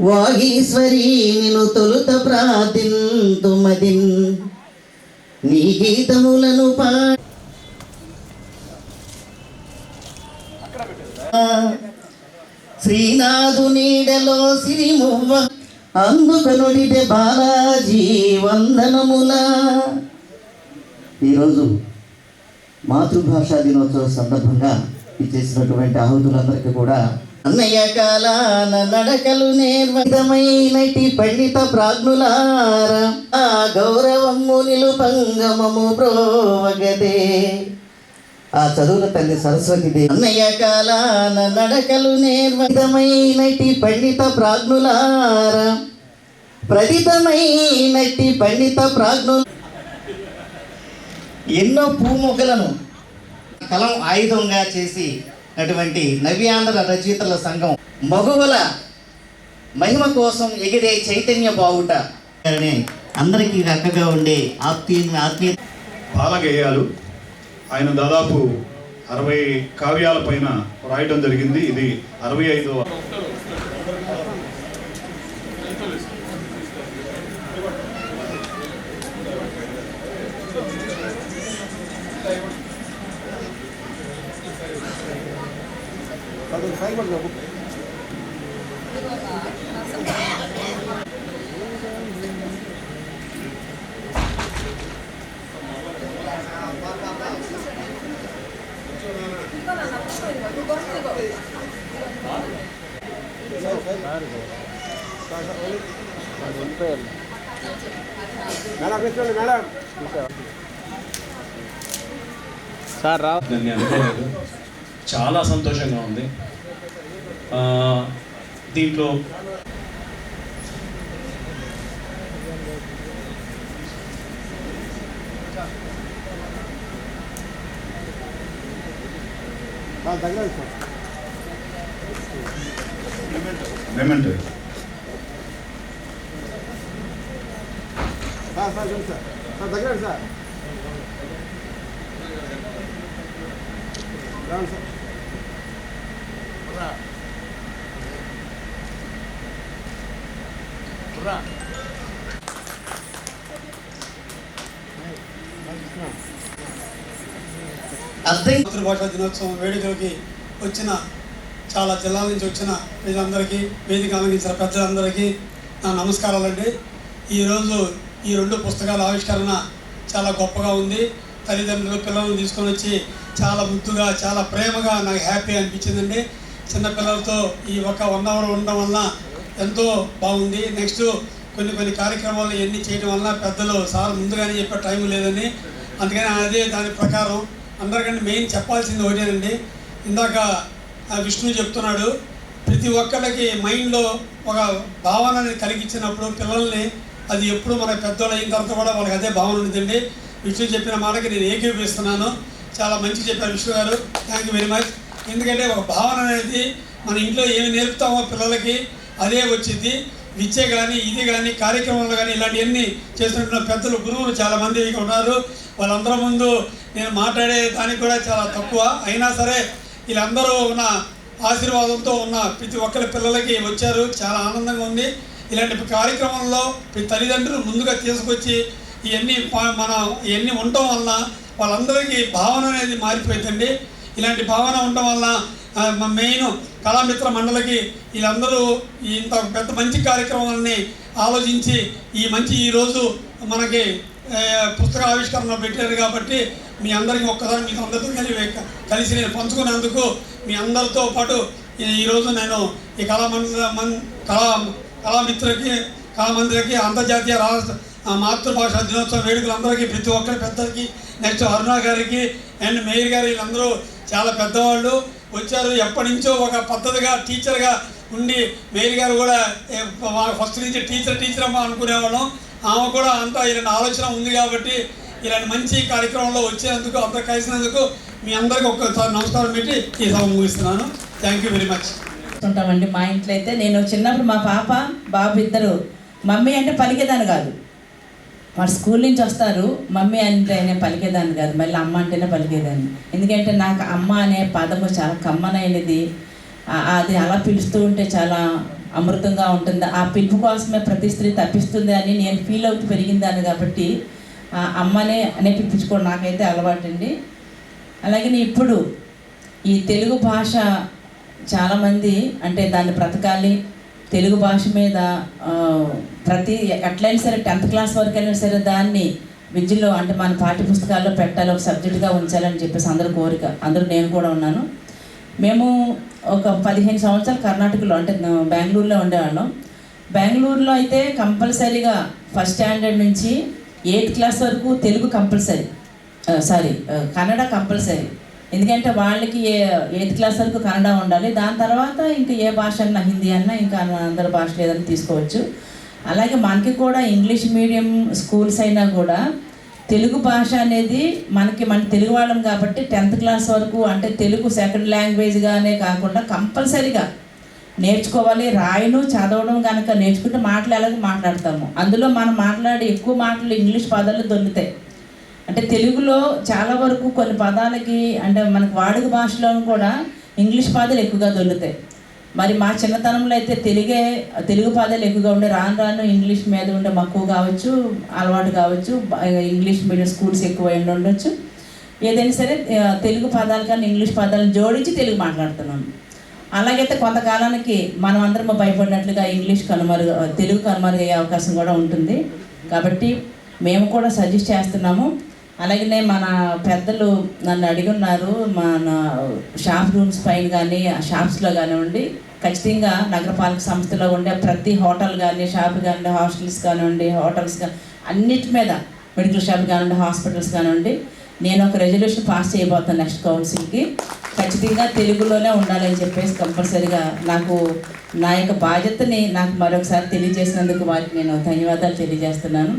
వాగీశ్వరి నిన్ను తొలుత ప్రార్థింతుమదిన్. నీ గీతములను పా శ్రీనాథు నీడలో సిరిమువ్వ అందుకనుడిదే బాలాజీ వందనముల. ఈరోజు మాతృభాషా దినోత్సవ సందర్భంగా ఇచ్చేసినటువంటి ఆహుతులందరికీ కూడా అన్నయ్య కాలాన నడకలు నేర్వమైనటి పండిత ప్రాజ్ఞులారా ఆ గౌరవము నిలుపంగమము ప్రోవగదే ఆ చదువుల తల్లి సరస్వతి దేవి. అన్నయ్య కాలాన నడకలు నేర్వమైనటి పండిత ప్రాజ్ఞులారా ప్రదితమైనటి పండిత ప్రాజ్ఞు ఎన్నో పూమొగలను కలం ఆయుధంగా చేసి అటువంటి నవ్యాంధ్ర రచయితల సంఘం మగువల మహిమ కోసం ఎగిరే చైతన్య బావుట. అందరికీ అక్కగా ఉండే ఆత్మీయ ఆత్మీయ బాలగేయాలు. ఆయన దాదాపు అరవై కావ్యాల పైన రాయడం జరిగింది. ఇది అరవై ఐదవ సార్ రా దాన్ని అనుకోలేదు చాలా సంతోషంగా ఉంది ఆ, దీంట్లో మెమెంట్ దగ్గర సార్ రాండి సార్ మాతృభాషా దినోత్సవం వేడుకలకి వచ్చిన చాలా జిల్లాల నుంచి వచ్చిన ప్రజలందరికీ వేదిక అందించిన పెద్దలందరికీ నా నమస్కారాలండి. ఈరోజు ఈ రెండు పుస్తకాల ఆవిష్కరణ చాలా గొప్పగా ఉంది. తల్లిదండ్రులు పిల్లలను తీసుకొని వచ్చి చాలా ముద్దుగా చాలా ప్రేమగా నాకు హ్యాపీ అనిపించిందండి. చిన్నపిల్లలతో ఈ ఒక వన్ అవర్ ఉండడం వల్ల ఎంతో బాగుంది. నెక్స్ట్ కొన్ని కొన్ని కార్యక్రమాలు ఇవన్నీ చేయడం వల్ల పెద్దలు సార్ ముందుగానే చెప్పే టైం లేదని. అందుకని అదే దాని ప్రకారం అందరికంటే మెయిన్ చెప్పాల్సింది ఒకటేనండి. ఇందాక ఆ విష్ణు చెప్తున్నాడు ప్రతి ఒక్కరికి మైండ్లో ఒక భావన అనేది కలిగించినప్పుడు పిల్లల్ని అది ఎప్పుడు మన పెద్దోళ్ళు అయిన తర్వాత కూడా వాళ్ళకి అదే భావన ఉంటుందండి. విష్ణు చెప్పిన మాటకి నేను ఏకీపిస్తున్నాను చాలా మంచి చెప్పారు విష్ణు గారు. థ్యాంక్ యూ వెరీ మచ్ ఎందుకంటే ఒక భావన అనేది మన ఇంట్లో ఏమి నేర్పుతామో పిల్లలకి అదే వచ్చింది. విద్య కానీ ఇది కానీ కార్యక్రమాలు కానీ ఇలాంటివన్నీ చేస్తున్న పెద్దలు గురువులు చాలామంది ఉన్నారు. వాళ్ళందరి ముందు నేను మాట్లాడే దానికి కూడా చాలా తక్కువ. అయినా సరే వీళ్ళందరూ ఉన్న ఆశీర్వాదంతో ఉన్న ప్రతి ఒక్కరి పిల్లలకి వచ్చారు. చాలా ఆనందంగా ఉంది. ఇలాంటి కార్యక్రమంలో ప్రతి తల్లిదండ్రులు ముందుగా తీసుకొచ్చి ఇవన్నీ మన ఇవన్నీ ఉండటం వలన వాళ్ళందరికీ భావన అనేది మారిపోయిందండి. ఇలాంటి భావన ఉండటం వల్ల మెయిన్ కళామిత్ర మండలికి వీళ్ళందరూ ఇంత పెద్ద మంచి కార్యక్రమాలని ఆలోచించి ఈ మంచి ఈరోజు మనకి పుస్తక ఆవిష్కరణ పెట్టారు కాబట్టి మీ అందరికీ ఒక్కసారి మీకు అందరితో కలిసి కలిసి నేను పంచుకున్నందుకు మీ అందరితో పాటు ఈ- ఈరోజు నేను ఈ కళామంది మన్ కళా కళామిత్రకి కళామందిరికి అంతర్జాతీయ రాష్ట్ర మాతృభాష దినోత్సవ వేడుకలందరికీ ప్రతి ఒక్కరి పెద్దలకి నెక్స్ట్ అరుణ గారికి అండ్ మేయర్ గారు వీళ్ళందరూ చాలా పెద్దవాళ్ళు వచ్చారు. ఎప్పటి నుంచో ఒక పద్ధతిగా టీచర్గా ఉండి మేరీ గారు కూడా ఫస్ట్ నుంచి టీచర్ టీచర్ అమ్మ అనుకునేవాళ్ళం. ఆమె కూడా అంతా ఇలాంటి ఆలోచన ఉంది కాబట్టి ఇలాంటి మంచి కార్యక్రమంలో వచ్చేందుకు అంత కలిసినందుకు మీ అందరికి ఒక్కసారి నమస్కారం పెట్టి ఈ సభ ముగిస్తున్నాను. థ్యాంక్ యూ వెరీ మచ్ ఉంటామండి మా ఇంట్లో అయితే. నేను చిన్నప్పుడు మా పాప బాబు ఇద్దరు. మమ్మీ అంటే పలికేదాన్ని కాదు వాడు స్కూల్ నుంచి వస్తారు మమ్మీ అంటే నేను పలికేదాన్ని కాదు మళ్ళీ అమ్మ అంటేనే పలికేదాన్ని. ఎందుకంటే నాకు అమ్మ అనే పదము చాలా కమ్మనైనది. అది అలా పిలుస్తూ ఉంటే చాలా అమృతంగా ఉంటుంది. ఆ పిలుపు కోసమే ప్రతి స్త్రీ తప్పిస్తుంది అని నేను ఫీల్ అవుతూ పెరిగిందాన్ని కాబట్టి ఆ అమ్మనే అనే పిలిపించుకోవడం నాకైతే అలవాటండి. అలాగే ఇప్పుడు ఈ తెలుగు భాష చాలామంది అంటే దాన్ని బ్రతకాలి తెలుగు భాష మీద ప్రతి ఎట్లయినా సరే టెన్త్ క్లాస్ వరకు అయినా సరే దాన్ని విద్యలో అంటే మన పాఠ్య పుస్తకాల్లో పెట్టాలి ఒక సబ్జెక్టుగా ఉంచాలని చెప్పేసి అందరూ కోరిక. అందరూ నేను కూడా ఉన్నాను. మేము ఒక పదిహేను సంవత్సరాలు కర్ణాటకలో అంటే బెంగళూరులో ఉండేవాళ్ళం. బెంగళూరులో అయితే కంపల్సరీగా ఫస్ట్ స్టాండర్డ్ నుంచి ఎయిత్ క్లాస్ వరకు Telugu compulsory. Sorry Kannada compulsory. ఎందుకంటే వాళ్ళకి ఏ ఎయిత్ క్లాస్ వరకు కన్నడ ఉండాలి. దాని తర్వాత ఇంకా ఏ భాష అన్నా హిందీ అన్నా ఇంకా అందరి భాషలు ఏదైనా తీసుకోవచ్చు. అలాగే మనకి కూడా ఇంగ్లీష్ మీడియం స్కూల్స్ అయినా కూడా తెలుగు భాష అనేది మనకి మన తెలుగు వాళ్ళం కాబట్టి టెన్త్ క్లాస్ వరకు అంటే తెలుగు సెకండ్ లాంగ్వేజ్గానే కాకుండా కంపల్సరీగా నేర్చుకోవాలి. రాయను చదవడం కనుక నేర్చుకుంటే మాటలు ఎలాగో మాట్లాడతాము. అందులో మనం మాట్లాడే ఎక్కువ మాటలు ఇంగ్లీష్ పదాలు దొరుకుతాయి. అంటే తెలుగులో చాలా వరకు కొన్ని పదాలకి అంటే మనకు వాడుక భాషలో కూడా ఇంగ్లీష్ పదాలు ఎక్కువగా దొరుకుతాయి. మరి మా చిన్నతనంలో అయితే తెలుగే తెలుగు పదాలు ఎక్కువగా ఉండే రాను రాను ఇంగ్లీష్ మీద ఉండే మక్కువ కావచ్చు అలవాటు కావచ్చు ఇంగ్లీష్ మీడియం స్కూల్స్ ఎక్కువ ఉండి ఉండొచ్చు. ఏదైనా సరే తెలుగు పదాలు కానీ ఇంగ్లీష్ పదాలను జోడించి తెలుగు మాట్లాడుతున్నాం. అలాగైతే కొంతకాలానికి మనం అందరం భయపడినట్లుగా ఇంగ్లీష్ కనుమరుగు తెలుగు కనుమరుగయ్యే అవకాశం కూడా ఉంటుంది. కాబట్టి మేము కూడా సజెస్ట్ చేస్తున్నాము అలాగనే మన పెద్దలు నన్ను అడిగి ఉన్నారు మన షాప్ రూమ్స్ పైన కానీ షాప్స్లో కానివ్వండి ఖచ్చితంగా నగరపాలక సంస్థలో ఉండే ప్రతి హోటల్ కానీ షాప్ కానివ్వండి హాస్టల్స్ కానివ్వండి హోటల్స్ కానీ అన్నిటి మీద మెడికల్ షాప్ కానివ్వండి హాస్పిటల్స్ కానివ్వండి నేను ఒక రెజల్యూషన్ పాస్ చేయబోతాను నెక్స్ట్ కౌన్సిల్కి. ఖచ్చితంగా తెలుగులోనే ఉండాలని చెప్పేసి కంపల్సరీగా నాకు నా యొక్క బాధ్యతని నాకు మరొకసారి తెలియజేసినందుకు వారికి నేను ధన్యవాదాలు తెలియజేస్తున్నాను.